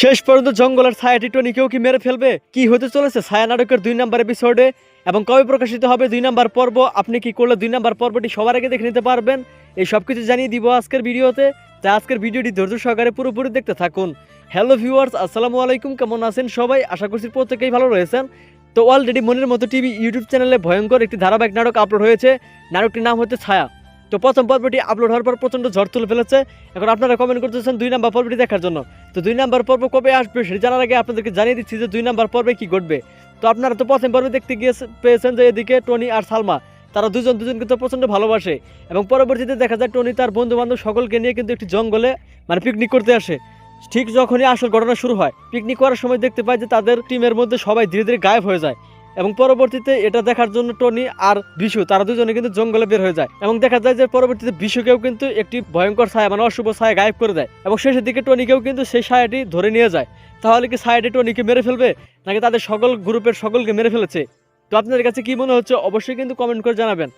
শেষ পর্যন্ত জঙ্গলের ছায়াটি টনিকেও কি মেরে ফেলবে? কি হতে চলেছে? ছায়া নাটকের দুই নাম্বার এপিসোডে এবং কবে প্রকাশিত হবে দুই নাম্বার পর্ব? আপনি কি করলে দুই নাম্বার পর্বটি সবার আগে দেখে নিতে পারবেন? এই সব কিছু জানিয়ে দিব আজকের ভিডিওতে। তাই আজকের ভিডিওটি ধৈর্য সহকারে পুরোপুরি দেখতে থাকুন। হ্যালো ভিউয়ার্স আসসালামু আলাইকুম। কেমন আছেন সবাই? আশা করছি প্রত্যেকেই ভালো রয়েছেন। তো অলরেডি মনের মতো টিভি ইউটিউব চ্যানেলে ভয়ঙ্কর একটি ধারাবাহিক নাটক আপলোড হয়েছে। নাটকটির নাম হচ্ছে ছায়া। তো প্রথম পর্বটি আপলোড হওয়ার পর প্রচণ্ড ঝড় তুলে ফেলেছে। এখন আপনারা কমেন্ট করতেছেন দুই নাম্বার পর্বটি দেখার জন্য। তো দুই নাম্বার পর্ব কবে আসবে সেটি জানার আগে আপনাদেরকে জানিয়ে দিচ্ছি যে দুই নাম্বার পর্বে কি ঘটবে। তো আপনারা তো প্রথম পর্বে দেখতে গিয়ে পেয়েছেন যে এদিকে টনি আর সালমা, তারা দুজন দুজনকে তো প্রচণ্ড ভালোবাসে। এবং পরবর্তীতে দেখা যায় টনি তার বন্ধু বান্ধব সকলকে নিয়ে কিন্তু একটি জঙ্গলে মানে পিকনিক করতে আসে। ঠিক যখনই আসল ঘটনা শুরু হয় পিকনিক করার সময় দেখতে পাই যে তাদের টিমের মধ্যে সবাই ধীরে ধীরে গায়েব হয়ে যায়। এবং পরবর্তীতে এটা দেখার জন্য টনি আর বিশু, তারা দুজনে কিন্তু জঙ্গলে বের হয়ে যায়। এবং দেখা যায় যে পরবর্তীতে বিশুকেও কিন্তু একটি ভয়ঙ্কর ছায়া মানে অশুভ ছায়া গায়েব করে দেয়। এবং শেষের দিকে টনিকেও কিন্তু সেই ছায়াটি ধরে নিয়ে যায়। তাহলে কি ছায়াটি টনিকে মেরে ফেলবে? নাকি তাদের সকল গ্রুপের সকলকে মেরে ফেলেছে? তো আপনাদের কাছে কি মনে হচ্ছে? অবশ্যই কিন্তু কমেন্ট করে জানাবেন।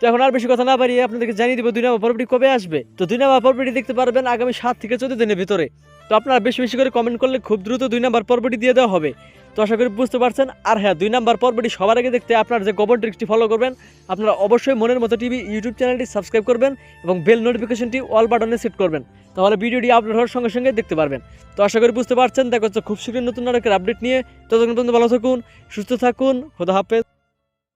তো এখন আর বেশি কথা না বাড়িয়ে আপনাদেরকে জানিয়ে দিব দুই নম্বর পর্বটি কবে আসবে। তো দুই নাম্বার পর্বটি দেখতে পারবেন আগামী সাত থেকে চোদ্দ দিনের ভিতরে। তো আপনারা বেশি বেশি করে কমেন্ট করলে খুব দ্রুত দুই নাম্বার পর্বটি দিয়ে দেওয়া হবে। তো আশা করি বুঝতে পারছেন। আর হ্যাঁ দুই নাম্বার পর্বটি সবার আগে দেখতে আপনার যে গোপন ট্রিক্সটি ফলো করবেন, আপনারা অবশ্যই মনের মতো টিভি ইউটিউব চ্যানেলটি সাবস্ক্রাইব করবেন এবং বেল নোটিফিকেশনটি অল বাটনে সেট করবেন। তাহলে ভিডিওটি আপলোড হওয়ার সঙ্গে সঙ্গে দেখতে পারবেন। তো আশা করি বুঝতে পারছেন। দেখা হচ্ছে খুব শীঘ্রই নতুন নাটকের আপডেট নিয়ে। ততক্ষণ পর্যন্ত ভালো থাকুন, সুস্থ থাকুন, খোদা হাফেজ।